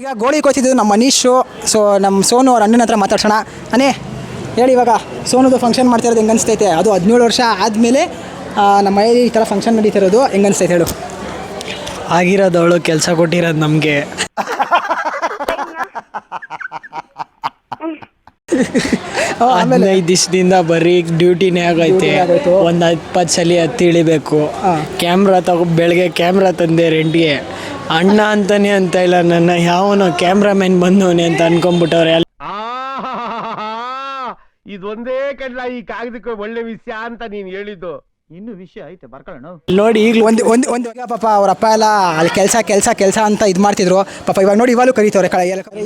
ಈಗ ಗೋಳಿ ಕೊಚ್ಚಿದ್ದು ನಮ್ಮ ಮನೀಶು ಸೊ ನಮ್ಮ ಸೋನು ಅವ್ರ ಅಣ್ಣನ ಹತ್ರ ಮಾತಾಡ್ಸೋಣ. ಅನೇ ಹೇಳಿ ಇವಾಗ. ಸೋನುದು ಫಂಕ್ಷನ್ ಮಾಡ್ತಿರೋದು ಹೆಂಗೆ ಅನಿಸ್ತೈತೆ? ಅದು ಹದಿನೇಳು ವರ್ಷ ಆದಮೇಲೆ ನಮ್ಮ ಮನೆ ಈ ಥರ ಫಂಕ್ಷನ್ ನಡೀತಿರೋದು ಹೆಂಗೆ ಅನಿಸ್ತೈತೆ ಹೇಳು. ಆಗಿರೋದವಳು ಕೆಲಸ ಕೊಟ್ಟಿರೋದು ನಮಗೆ. ಹದಿನೈದು ದಿವಸದಿಂದ ಬರೀ ಡ್ಯೂಟಿನೇ ಆಗೈತೆ. ಒಂದು ಇಪ್ಪತ್ತು ಸಲ ಹತ್ತಿ ಇಳಿಬೇಕು. ಕ್ಯಾಮ್ರಾ ತಗೋ ಬೆಳಗ್ಗೆ ಕ್ಯಾಮ್ರಾ ತಂದೆ ರೆಂಟಿಗೆ ಅಣ್ಣ ಅಂತಾನೆ ಅಂತ ಇಲ್ಲ ನನ್ನ ಯಾವನೋ ಮ್ಯಾನ್ ಬಂದವನೇ ಅಂತ ಅನ್ಕೊಂಡ್ಬಿಟ್ಟವ್ರೆ. ಇದೊಂದೇ ಕಡ್ಲ ಈ ಕಾಗದಕ್ಕೆ ಒಳ್ಳೆ ವಿಷಯ ಅಂತ ನೀನು ಹೇಳಿದ್ದು. ನೋಡಿ ಈಗಲೂ ಒಂದು ಒಂದು ಒಂದು ಈಗ ಪಾಪ ಅವ್ರ ಅಪ್ಪ ಎಲ್ಲ ಅಲ್ಲಿ ಕೆಲಸ ಕೆಲಸ ಕೆಲಸ ಅಂತ ಇದು ಮಾಡ್ತಿದ್ರು. ಪಾಪ ಇವಾಗ ನೋಡಿ ಇವಾಗಲೂ ಕರೀತವ್ರೆ ಕಳ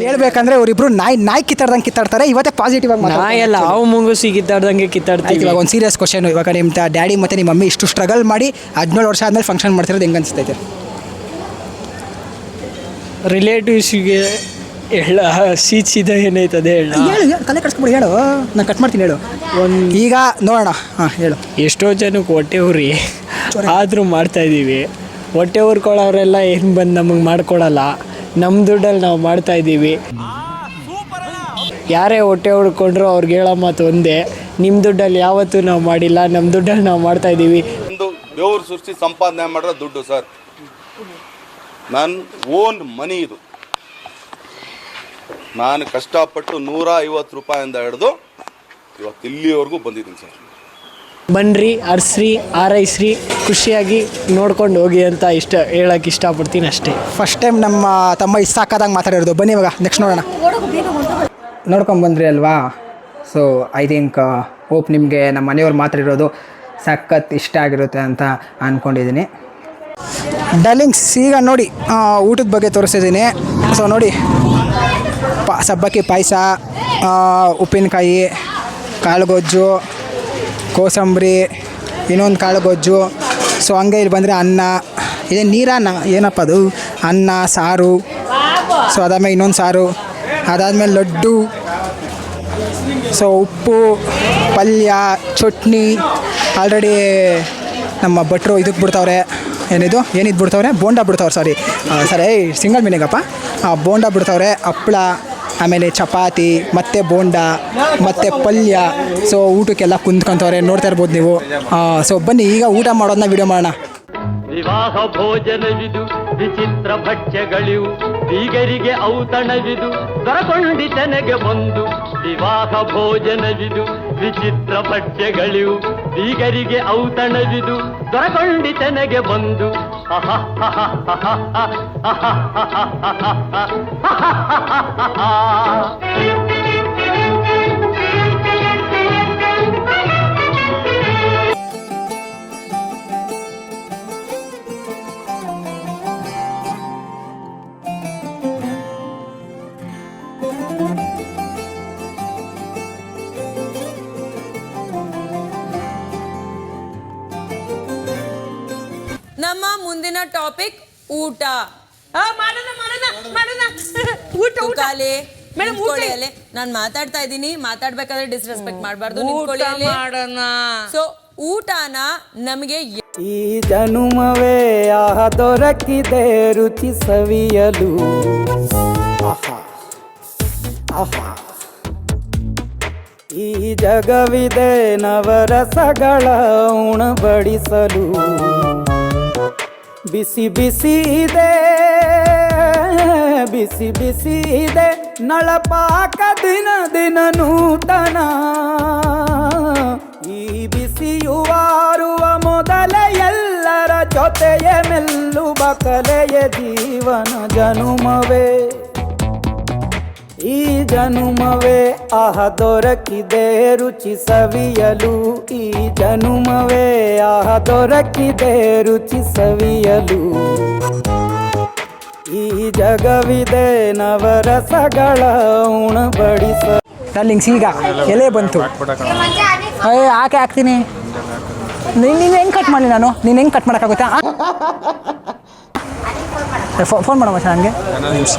ಹೇಳ್ಬೇಕಂದ್ರೆ ಅವರಿಬ್ರು ನಾಯಿ ನಾಯಿ ಕಿತ್ತಾಡ್ದಂಗೆ ಕಿತ್ತಾಡ್ತಾರೆ ಇವತ್ತೇ ಪಾಸಿಟಿವ್ ಆಗಿ ನಾಯೆಲ್ಲ ಹಾವು ಮುಂಗುಸಿ ಕಿತ್ತಾಡ್ದಂಗೆ ಕಿತ್ತಾಡ್ತೀವಿ. ಇವಾಗ ಒಂದು ಸೀರಿಯಸ್ ಕ್ವಶನ್ ಇವಾಗ ನಿಮ್ಮ ಡ್ಯಾಡಿ ಮತ್ತು ನಿಮ್ಮ ಮಮ್ಮಿ ಇಷ್ಟು ಸ್ಟ್ರಗಲ್ ಮಾಡಿ ಹದಿನೇಳು ವರ್ಷ ಆದಮೇಲೆ ಫಂಕ್ಷನ್ ಮಾಡ್ತಿರೋದು ಹೆಂಗೆ ಅನಿಸ್ತೈತೆ? ರಿಲೇಟಿವ್ಸ್ಗೆ ಹೇಳ ಸೀಚಿದ ಏನೈತದೆ ಹೇಳ. ಹೇಳು ಹೇಳು, ತಲೆ ಕಟ್ಸ್ಕೊಬಿಡಿ ಹೇಳು. ನಾನು ಕಟ್ ಮಾಡ್ತೀನಿ ಹೇಳು. ಒಂದು ಈಗ ನೋಡೋಣ ಹಾಂ ಹೇಳು. ಎಷ್ಟೋ ಜನಕ್ಕೆ ಹೊಟ್ಟೆ ಉರಿ. ಆದರೂ ಮಾಡ್ತಾ ಇದೀವಿ. ಹೊಟ್ಟೆ ಉರ್ಕೊಳ್ಳೋರೆಲ್ಲ ಏನು ಬಂದು ನಮಗೆ ಮಾಡ್ಕೊಡಲ್ಲ. ನಮ್ಮ ದುಡ್ಡಲ್ಲಿ ನಾವು ಮಾಡ್ತಾ ಇದ್ದೀವಿ ಯಾರೇ ಹೊಟ್ಟೆ ಉಡ್ಕೊಂಡ್ರು ಅವ್ರಿಗೆ ಹೇಳೋ ಮಾತು ಒಂದೇ. ನಿಮ್ಮ ದುಡ್ಡಲ್ಲಿ ಯಾವತ್ತೂ ನಾವು ಮಾಡಿಲ್ಲ ನಮ್ಮ ದುಡ್ಡಲ್ಲಿ ನಾವು ಮಾಡ್ತಾ ಇದ್ದೀವಿ ಒಂದು ಬೆವರು ಸೃಷ್ಟಿ ಸಂಪಾದನೆ ಮಾಡಿರೋ ದುಡ್ಡು ಸರ್. ನನ್ನ ಓನ್ ಮನಿ ಇದು. ನಾನು ಕಷ್ಟಪಟ್ಟು ನೂರ ಐವತ್ತು ರೂಪಾಯಿಂದ ಹಿಡಿದು ಇವತ್ತು ಇಲ್ಲಿವರೆಗೂ ಬಂದಿದ್ದೀನಿ ಸರ್. ಬನ್ರಿ ಅರ್ಸ್ರಿ ಆರೈಸ್ರಿ ಖುಷಿಯಾಗಿ ನೋಡ್ಕೊಂಡು ಹೋಗಿ ಅಂತ ಇಷ್ಟ ಹೇಳಕ್ಕೆ ಇಷ್ಟಪಡ್ತೀನಿ ಅಷ್ಟೇ. ಫಸ್ಟ್ ಟೈಮ್ ನಮ್ಮ ತಮ್ಮ ಇಷ್ಟ ಹಾಕದಂಗೆ ಮಾತಾಡಿರೋದು. ಬನ್ನಿ ಇವಾಗ ನೆಕ್ಸ್ಟ್ ನೋಡೋಣ. ನೋಡ್ಕೊಂಬಂದ್ರಿ ಅಲ್ವಾ? ಸೊ ಐ ಥಿಂಕ್ ಹೋಪ್ ನಿಮಗೆ ನಮ್ಮ ಮನೆಯವ್ರು ಮಾತಾಡಿರೋದು ಸಖತ್ ಇಷ್ಟ ಆಗಿರುತ್ತೆ ಅಂತ ಅಂದ್ಕೊಂಡಿದ್ದೀನಿ ಡಲಿಂಗ್ಸ್ ಈಗ ನೋಡಿ ಊಟದ ಬಗ್ಗೆ ತೋರಿಸಿದ್ದೀನಿ ಸೊ ನೋಡಿ, ಪ, ಸಬ್ಬಕ್ಕಿ ಪಾಯಸ ಉಪ್ಪಿನಕಾಯಿ, ಕಾಳುಗೊಜ್ಜು, ಕೋಸಂಬರಿ, ಇನ್ನೊಂದು ಕಾಳುಗೊಜ್ಜು. ಸೊ ಹಂಗೆ ಇಲ್ಲಿ ಬಂದರೆ ಅನ್ನ, ಇದೇ ನೀರನ್ನ, ಏನಪ್ಪ ಅದು? ಅನ್ನ, ಸಾರು. ಸೊ ಅದಾದ್ಮೇಲೆ ಇನ್ನೊಂದು ಸಾರು. ಅದಾದಮೇಲೆ ಲಡ್ಡು. ಸೊ ಉಪ್ಪು, ಪಲ್ಯ, ಚಟ್ನಿ. ಆಲ್ರೆಡಿ ನಮ್ಮ ಭಟ್ರು ಇದಕ್ಕೆ ಬಿಡ್ತಾವ್ರೆ. ಏನಿದು? ಏನಿದು ಬಿಡ್ತವ್ರೆ? ಬೋಂಡ ಬಿಡ್ತವ್ರೆ ಸಾರಿ ಸರಿ ಸಿಂಗಲ್ ಮೀನಿಗಪ್ಪ ಬೋಂಡ ಬಿಡ್ತವ್ರೆ ಹಪ್ಳ ಆಮೇಲೆ ಚಪಾತಿ, ಮತ್ತು ಬೋಂಡ, ಮತ್ತು ಪಲ್ಯ. ಸೊ ಊಟಕ್ಕೆಲ್ಲ ಕುಂತ್ಕೊಂತವ್ರೆ, ನೋಡ್ತಾ ಇರ್ಬೋದು ನೀವು. ಸೊ ಬನ್ನಿ, ಈಗ ಊಟ ಮಾಡೋದನ್ನ ವಿಡಿಯೋ ಮಾಡೋಣ. ವಿವಾಹ ಭೋಜನವಿದು, ವಿಚಿತ್ರ ಭಕ್ಷ್ಯಗಳಿವು. ಬೀಗರಿಗೆ ಔತಣವಿದು ದೊರಕೊಂಡಿತನೆಗೆ ಬಂದು. ವಿವಾಹ ಭೋಜನವಿದು ವಿಚಿತ್ರ ಪಠ್ಯಗಳಿವು ಬೀಗರಿಗೆ ಔತಣವಿದು ದೊರಕೊಂಡಿತನೆಗೆ ಬಂದು. ಅಹ ಟಾಪಿಕ್ ಊಟ. ಊಟ. ನಾನ್ ಮಾತಾಡ್ತಾ ಇದ್ದೀನಿ. ಮಾತಾಡ್ಬೇಕಾದ್ರೆ ಡಿಸ್ರೆಸ್ಪೆಕ್ಟ್ ಮಾಡಬಾರ್ದು. ಸೊ ಊಟನ ನಮಗೆ ಈ ಜನುಮವೇ ಆಹ ದೊರಕಿದೆ ರುಚಿ ಸವಿಯಲು. ಆಹಾ. ಆಹಾ. ಈ ಜಗವಿದೆ ನವರಸಗಳ ಉಣಬಡಿಸಲು. ಬಿಸಿ ಬಿಸಿ ಇದೆ, ಬಿಸಿ ಬಿಸಿ ಇದೆ. ನಳಪಾಕ ದಿನ ದಿನ ನೂತನ. ಈ ಬಿಸಿಯುವಾರುವ ಮೊದಲೇ ಎಲ್ಲರ ಜೊತೆಯ ಮೆಲ್ಲುವ ಕಲೆಯ ಜೀವನ ಜನುಮವೇ. ಈ ಜನುಮವೇ ಆಹ ದೊರಕಿದೆ ರುಚಿ ಸವಿಯಲು. ಈ ಜನುಮವೇ ಆಹ ದೊರಕಿದೆ ರುಚಿ ಸವಿಯಲು. ಈ ಜಗವಿದೆ ನವರಸಗಳ ಉಣಬಡಿಸ ಡಾರ್ಲಿಂಗ್ಸ್ ಈಗ ಎಲೆ ಬಂತು. ಅಯ್ಯ ಹಾಕೆ ಹಾಕ್ತೀನಿ. ನೀನು ನೀನು ಹೆಂಗೆ ಕಟ್ ಮಾಡಲಿ ನಾನು? ನೀನು ಹೆಂಗೆ ಕಟ್ ಮಾಡೋಕ್ಕಾಗುತ್ತಾ ಫೋನ್ ಮಾಡೋ ಸರ್ ನನಗೆ ನಿಮಿಷ.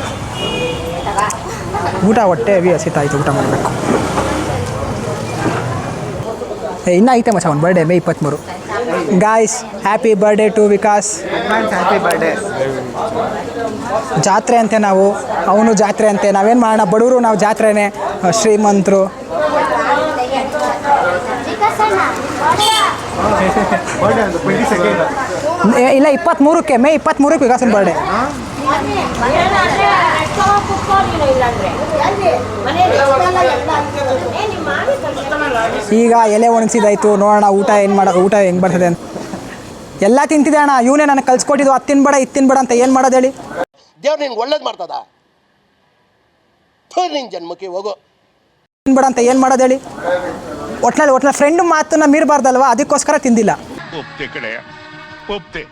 ಊಟ ಹೊಟ್ಟೆ ಹೆವಿ ಆಯಿತು ಊಟ ಮಾಡಬೇಕು. ಇನ್ನೂ ಐತೆ ಮಚ್ಚ ಒಂದು ಬರ್ಡೇ ಮೇ ಇಪ್ಪತ್ತ್ಮೂರು guys happy birthday to Vikas happy birthday ಜಾತ್ರೆ ಅಂತೆ ನಾವು ಅವನು ಜಾತ್ರೆ ಅಂತೆ. ನಾವೇನು ಮಾಡೋಣ ಬಡವರು ನಾವು ಜಾತ್ರೆನೇ ಶ್ರೀಮಂತರು. ಏ, ಇಲ್ಲ ಇಪ್ಪತ್ತ್ಮೂರಕ್ಕೆ ಮೇ ಇಪ್ಪತ್ತ್ಮೂರಕ್ಕೆ ವಿಕಾಸನ ಬರ್ಡೇ ಈಗ ಎಲೆ ಒಣಗಿಸಿದಾಯ್ತು ನೋಡೋಣ ಊಟ ಏನು ಮಾಡೋ ಊಟ ಹೆಂಗೆ ಬರ್ತದೆ ಅಂತ. ಎಲ್ಲ ತಿಂತಿದೆ ಅಣ್ಣ ಇವನೇ ನನಗೆ ಕಲ್ಸ್ಕೊಟ್ಟಿದ್ದು ಅದು ತಿನ್ಬೇಡ ಇದು ತಿನ್ಬೇಡ ಅಂತ ಏನು ಮಾಡೋದು ಹೇಳಿ? ದೇವ್ರು ನಿಂಗೆ ಒಳ್ಳೇದು ಮಾಡ್ತದ? ನಿನ್ ಜನ್ಮಕ್ಕೆ ಹೋಗೋ. ತಿನ್ಬೇಡ ಅಂತ ಏನು ಮಾಡೋದು ಹೇಳಿ? ಒಟ್ನಲ್ಲಿ ಒಟ್ನಲ್ಲಿ ಫ್ರೆಂಡ್ ಮಾತನ್ನ ಮೀರಬಾರ್ದಲ್ವಾ? ಅದಕ್ಕೋಸ್ಕರ ತಿಂದಿಲ್ಲ. ಒಪ್ತೆ ಕಡೆ ಒಪ್ತೆ.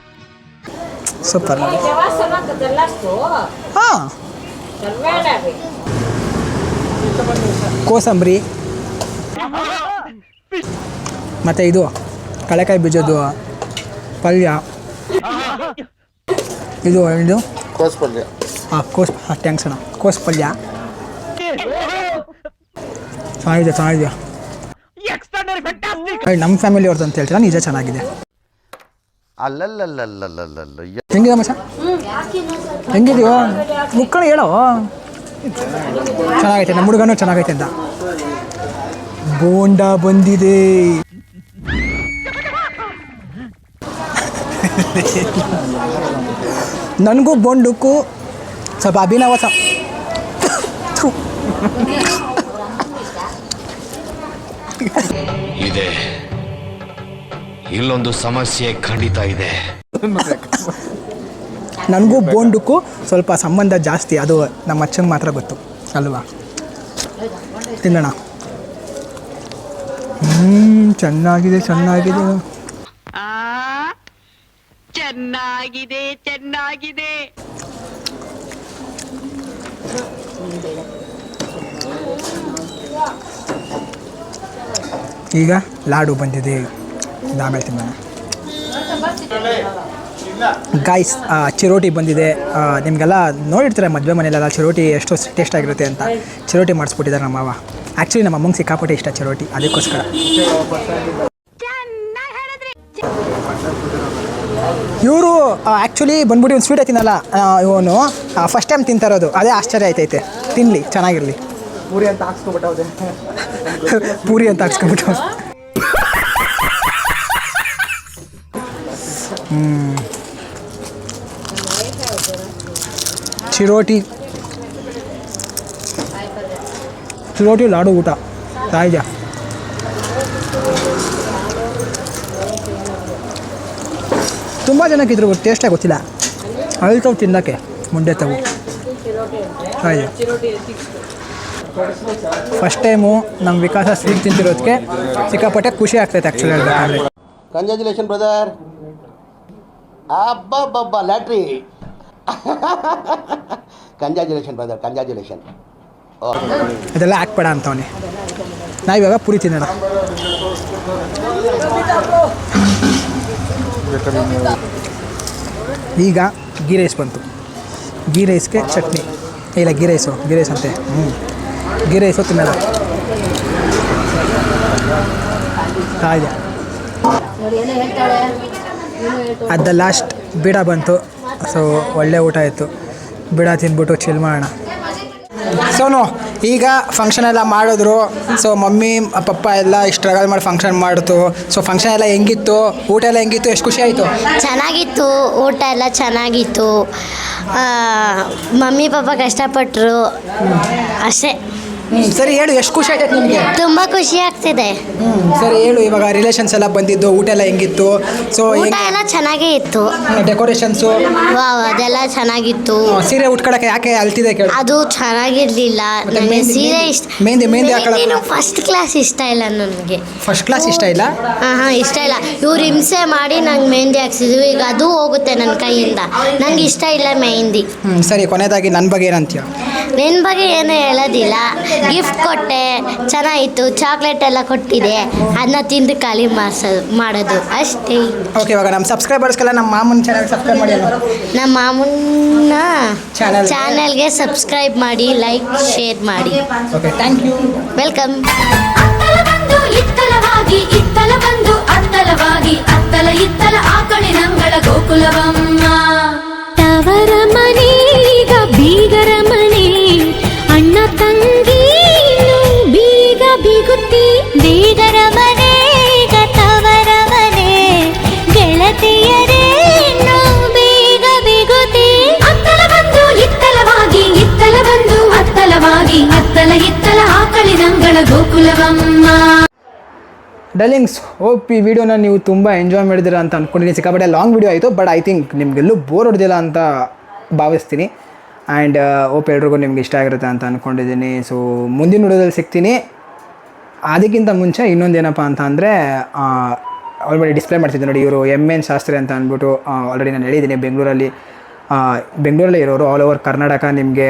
ಸೂಪರ್. ಹಾಂ. ಕೋಸಂಬರಿ. ಮತ್ತೆ ಇದು ಕಳೆಕಾಯಿ ಬೀಜದ್ದು ಪಲ್ಯ. ಇದು ಇದು ಕೋಸ್ ಪಲ್ಯ. ಹಾಂ ಕೋಸ್ ಹಾಂ ಥ್ಯಾಂಕ್ಸ್ ಅಣ್ಣ. ಕೋಸ್ ಪಲ್ಯ. ಚೆನ್ನಾಗಿದೆ ಚೆನ್ನಾಗಿದೆ. ನಮ್ಮ ಫ್ಯಾಮಿಲಿ ಅವ್ರದ್ದು ಅಂತ ಹೇಳ್ತೀರಾ? ನಿಜ ಚೆನ್ನಾಗಿದೆ. ಅಲ್ಲಲ್ಲಲ್ಲಲ್ಲಲ್ಲಲ್ಲ ಹೆಂಗಿದೆ ಮಚ್ಚ ಹೆಂಗಿದೆಯೋ? ಮುಕ್ಕಳು ಹೇಳೋ? ಚೆನ್ನಾಗೈತೆ ನಮ್ಮ ಹುಡುಗನೂ ಚೆನ್ನಾಗೈತೆ ಅಂತ. ಬೋಂಡ ಬಂದಿದೆ. ನನಗೂ ಬೋಂಡಕ್ಕೂ ಸ್ವಲ್ಪ ಅಭಿನವ ಇಲ್ಲೊಂದು ಸಮಸ್ಯೆ ಖಂಡಿತ ಇದೆ. ನನಗೂ ಬೋಂಡಕ್ಕೂ ಸ್ವಲ್ಪ ಸಂಬಂಧ ಜಾಸ್ತಿ. ಅದು ನಮ್ಮ ಅಚ್ಚಂಗೆ ಮಾತ್ರ ಗೊತ್ತು. ಅಲ್ವಾ? ತಿನ್ನೋಣ. ಹ್ಮ್ ಚೆನ್ನಾಗಿದೆ ಚೆನ್ನಾಗಿದೆ. ಚೆನ್ನಾಗಿದೆ ಚೆನ್ನಾಗಿದೆ. ಈಗ ಲಾಡು ಬಂದಿದೆ. ಇದು ಆಮೇಲೆ ತಿನ್ನೋಣ. ಗಾಯ್ಸ್ ಚಿರೋಟಿ ಬಂದಿದೆ. ನಿಮಗೆಲ್ಲ ನೋಡಿರ್ತಾರೆ ಮದುವೆ ಮನೆಯಲ್ಲೆಲ್ಲ ಚಿರೋಟಿ ಎಷ್ಟು ಟೇಸ್ಟ್ ಆಗಿರುತ್ತೆ ಅಂತ. ಚಿರೋಟಿ ಮಾಡಿಸ್ಬಿಟ್ಟಿದ್ದಾರೆ ನಮ್ಮ ಮಾವ. ಆ್ಯಕ್ಚುಲಿ ನಮ್ಮ ಅಮ್ಮಂಗೆ ಸಿಕ್ಕಾಪಟ್ಟೆ ಇಷ್ಟ ಚಿರೋಟಿ. ಅದಕ್ಕೋಸ್ಕರ. ಇವರು ಆ್ಯಕ್ಚುಲಿ ಬಂದ್ಬಿಟ್ಟು ಒಂದು ಸ್ವೀಟ್ ತಿನ್ನಲ್ಲ. ಇವನು ಫಸ್ಟ್ ಟೈಮ್ ತಿಂತಾ ಇರೋದು. ಅದೇ ಆಶ್ಚರ್ಯ ಆಯ್ತೈತೆ. ತಿನ್ನಲಿ ಚೆನ್ನಾಗಿರಲಿ. ಪೂರಿ ಅಂತ ಹಾಕ್ಸ್ಕೊಬಿಟ್ಟು ಪೂರಿ ಅಂತ ಹಾಕ್ಸ್ಕೊಬಿಟ್ಟು ಚಿರೋಟಿ. ಚಿರೋಟಿ ಲಾಡು ಊಟ. ತಾಯಿಜ. ತುಂಬ ಜನಕ್ಕೆ ಇದ್ರ ಟೇಸ್ಟೇ ಗೊತ್ತಿಲ್ಲ. ಅಳ್ತಾವು ತಿನ್ನೋಕ್ಕೆ, ಮುಂಡೆ ತಗು ತಾಯಿಜ. ಫಸ್ಟ್ ಟೈಮು ನಮ್ಮ ವಿಕಾಸ ಸ್ವೀಟ್ ತಿಂತಿರೋದಕ್ಕೆ ಸಿಕ್ಕಾಪಟ್ಟೆ ಖುಷಿ ಆಗ್ತೈತೆ ಆ್ಯಕ್ಚುಲಿ ಕಂಗ್ರ್ಯಾಚುಲೇಷನ್ ಬ್ರದರ್ ಅಬ್ಬಬ್ಬಬ್ಬ ಲ್ಯಾಟ್ರಿ. ಕಂಜಾಜುಲೇಷನ್ ಬ್ರದರ್ ಕಂಜಾಜುಲೇಷನ್ ಅದೆಲ್ಲ ಹಾಕ್ಬೇಡ ಅಂತವನೇ. ನಾ ಇವಾಗ ಪುರಿ ತಿನ್ನೋಣ. ಈಗ ಗೀ ರೈಸ್ ಬಂತು. ಗೀ ರೈಸ್ಗೆ ಚಟ್ನಿ ಇಲ್ಲ ಗೀ ರೈಸು ಗೀ ರೈಸ್ ಅಂತೆ. ಹ್ಞೂ ಗೀ ರೈಸು ತಿನ್ನೋಣ ಹಾಗೆ ಅಟ್ ದ ಲಾಸ್ಟ್ ಬೀಡ ಬಂತು. ಸೊ ಒಳ್ಳೆ ಊಟ ಇತ್ತು ಬಿಡ ತಿಂದ್ಬಿಟ್ಟು ಚಿಲ್ ಮಾಡೋಣ. ನೋ ಈಗ ಫಂಕ್ಷನ್ ಎಲ್ಲ ಮಾಡಿದ್ರು. ಸೊ ಮಮ್ಮಿ, ಪಪ್ಪ ಎಲ್ಲ ಸ್ಟ್ರಗಲ್ ಮಾಡಿ ಫಂಕ್ಷನ್ ಮಾಡಿತು. ಸೊ ಫಂಕ್ಷನ್ ಎಲ್ಲ ಹೆಂಗಿತ್ತು? ಊಟ ಎಲ್ಲ ಹೆಂಗಿತ್ತು? ಎಷ್ಟು ಖುಷಿ ಆಯಿತು? ಚೆನ್ನಾಗಿತ್ತು. ಊಟ ಎಲ್ಲ ಚೆನ್ನಾಗಿತ್ತು. ಮಮ್ಮಿ ಪಾಪ ಕಷ್ಟಪಟ್ಟರು ಅಷ್ಟೇ. ಸರಿ ಹೇಳು ಎಷ್ಟು ಖುಷಿ ಆಯ್ತೈತೆ ನಿಮಗೆ? ತುಂಬ ಖುಷಿ ಆಗ್ತಿದೆ. ಸರಿ ಹೇಳು ಇವಾಗ ರಿಲೇಷನ್ಸ್ ಎಲ್ಲ ಬಂದಿದ್ದು ಊಟ ಎಲ್ಲ ಹೆಂಗಿತ್ತು? ಸೊ ಊಟ ಎಲ್ಲ ಚೆನ್ನಾಗೇ ಇತ್ತು. ಡೆಕೋರೇಷನ್ಸು ವಾವ್ ಅದೆಲ್ಲ ಚೆನ್ನಾಗಿತ್ತು. ಸೀರೆ ಉಟ್ಕೊಳಕ್ಕೆ ಯಾಕೆ ಅಲ್ತಿದೆ ಕೇಳು. ಅದು ಚೆನ್ನಾಗಿರ್ಲಿಲ್ಲ. ನನಗೆ ಸೀರೆ ಇಷ್ಟ ಮೆಹಂದಿ- ಮೆಹಂದಿ ಹಾಕೊಳಕ್ಕೆ- ಫಸ್ಟ್ ಕ್ಲಾಸ್ ಇಷ್ಟ ಇಲ್ಲ ನನಗೆ. ಫಸ್ಟ್ ಕ್ಲಾಸ್ ಇಷ್ಟ ಇಲ್ಲ? ಹಾಂ ಹಾಂ ಇಷ್ಟ ಇಲ್ಲ. ಇವ್ರು ಹಿಂಸೆ ಮಾಡಿ ನಂಗೆ ಮೆಹಂದಿ ಹಾಕ್ಸಿದ್ವಿ. ಈಗ ಅದು ಹೋಗುತ್ತೆ ನನ್ನ ಕೈಯಿಂದ. ನಂಗೆ ಇಷ್ಟ ಇಲ್ಲ ಮೆಹಂದಿ ಹ್ಞೂ ಸರಿ ಕೊನೆಯದಾಗಿ ನನ್ನ ಬಗ್ಗೆ ಏನಂತೀಯ? ನಿನ್ನ ಬಗ್ಗೆ ಏನು ಹೇಳೋದಿಲ್ಲ. ಗಿಫ್ಟ್ ಕೊಟ್ಟೆ ಚೆನ್ನಾಗಿತ್ತು ಚಾಕ್ಲೇಟ್ ಎಲ್ಲ ಕೊಟ್ಟಿದೆ. ಅದನ್ನ ತಿಂದು ಖಾಲಿ ಮಾಡಿಸೋದು ಮಾಡೋದು. ಅಷ್ಟೇ. ಓಕೆ ಇವಾಗ ನಮ್ಮ ಸಬ್ಸ್ಕ್ರೈಬರ್ಸ್ಗೆಲ್ಲ ನಮ್ಮ ಮಾಮೂನ್ ಚಾನಲ್ ಸಬ್ಸ್ಕ್ರೈಬ್ ಮಾಡಿ? ನಮ್ಮ ಮಾಮೂನ Channel. ಚಾನಲ್ಗೆ ಸಬ್ಸ್ಕ್ರೈಬ್ ಮಾಡಿ ಲೈಕ್ ಶೇರ್ ಮಾಡಿ. ಓಕೆ ಥ್ಯಾಂಕ್ ಯು ವೆಲ್ಕಮ್ ಬಂದು ಇತ್ತಲವಾಗಿ ಇತ್ತಲ ಬಂದು ಅತ್ತಲವಾಗಿ ಅತ್ತಲ ಇತ್ತಲ ಆಕಳಿ ನಂಗಳ ಗೋಕುಲವಮ್ಮ. ತವರ ಮನೆಗ ಬೀಗರ ಮನೆ. ಇತ್ತಲ ಆಕಳಿನಂಗಳ ಗೋಕುಲವಮ್ಮ. ಡಲಿಂಗ್ಸ್ ಹೋಪ್ ಈ ವಿಡಿಯೋನ ನೀವು ತುಂಬ ಎಂಜಾಯ್ ಮಾಡಿದ್ದೀರಾ ಅಂತ ಅಂದ್ಕೊಂಡಿದ್ದೀನಿ ಸಿಕ್ಕಾಪಟ್ಟೆ ಲಾಂಗ್ ವಿಡಿಯೋ ಆಯಿತು ಬಟ್ ಐ ಥಿಂಕ್ ನಿಮಗೆಲ್ಲೂ ಬೋರ್ ಹೊಡೆದಿಲ್ಲ ಅಂತ ಭಾವಿಸ್ತೀನಿ. ಆ್ಯಂಡ್ ಹೋಪ್ ಎಲ್ರಿಗೂ ನಿಮ್ಗೆ ಇಷ್ಟ ಆಗಿರುತ್ತೆ ಅಂತ ಅಂದ್ಕೊಂಡಿದ್ದೀನಿ ಸೊ ಮುಂದಿನ ವಿಡಿಯೋದಲ್ಲಿ ಸಿಗ್ತೀನಿ. ಅದಕ್ಕಿಂತ ಮುಂಚೆ ಇನ್ನೊಂದು ಏನಪ್ಪ ಅಂತ ಅಂದರೆ ಆಲ್ರೆಡಿ ಡಿಸ್ಪ್ಲೇ ಮಾಡ್ತಿದ್ದೆ ನೋಡಿ ಇವರು ಎಂ ಎನ್ ಶಾಸ್ತ್ರಿ ಅಂತ ಅಂದ್ಬಿಟ್ಟು ಆಲ್ರೆಡಿ ನಾನು ಹೇಳಿದ್ದೀನಿ ಬೆಂಗಳೂರಲ್ಲಿ. ಬೆಂಗಳೂರಲ್ಲೇ ಇರೋರು ಆಲ್ ಓವರ್ ಕರ್ನಾಟಕ ನಿಮಗೆ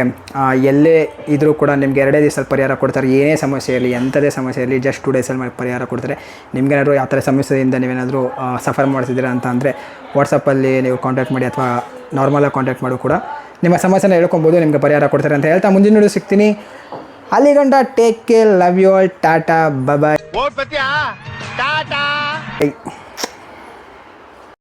ಎಲ್ಲೇ ಇದ್ದರೂ ಕೂಡ ನಿಮಗೆ ಎರಡೇ ದಿವಸದಲ್ಲಿ ಪರಿಹಾರ ಕೊಡ್ತಾರೆ. ಏನೇ ಸಮಸ್ಯೆ ಇರಲಿ ಎಂಥದೇ ಸಮಸ್ಯೆ ಇರಲಿ ಜಸ್ಟ್ ಟು ಡೇಸಲ್ಲಿ ಪರಿಹಾರ ಕೊಡ್ತಾರೆ. ನಿಮಗೇನಾದರೂ ಯಾವ ಥರ ಸಮಸ್ಯೆಯಿಂದ ನೀವೇನಾದರೂ ಸಫರ್ ಮಾಡ್ತಿದ್ದೀರಾ ಅಂತ ಅಂದರೆ ವಾಟ್ಸಪ್ಪಲ್ಲಿ ನೀವು ಕಾಂಟ್ಯಾಕ್ಟ್ ಮಾಡಿ ಅಥವಾ ನಾರ್ಮಲಾಗಿ ಕಾಂಟ್ಯಾಕ್ಟ್ ಮಾಡು ಕೂಡ. ನಿಮ್ಮ ಸಮಸ್ಯೆನ ಹೇಳ್ಕೊಬೋದು ನಿಮಗೆ ಪರಿಹಾರ ಕೊಡ್ತಾರೆ ಅಂತ ಹೇಳ್ತಾ ಮುಂದಿನ ನೋಡಿ ಸಿಗ್ತೀನಿ. ಅಲ್ಲಿ ಗಂಟ take care love you all Tata. Bye bye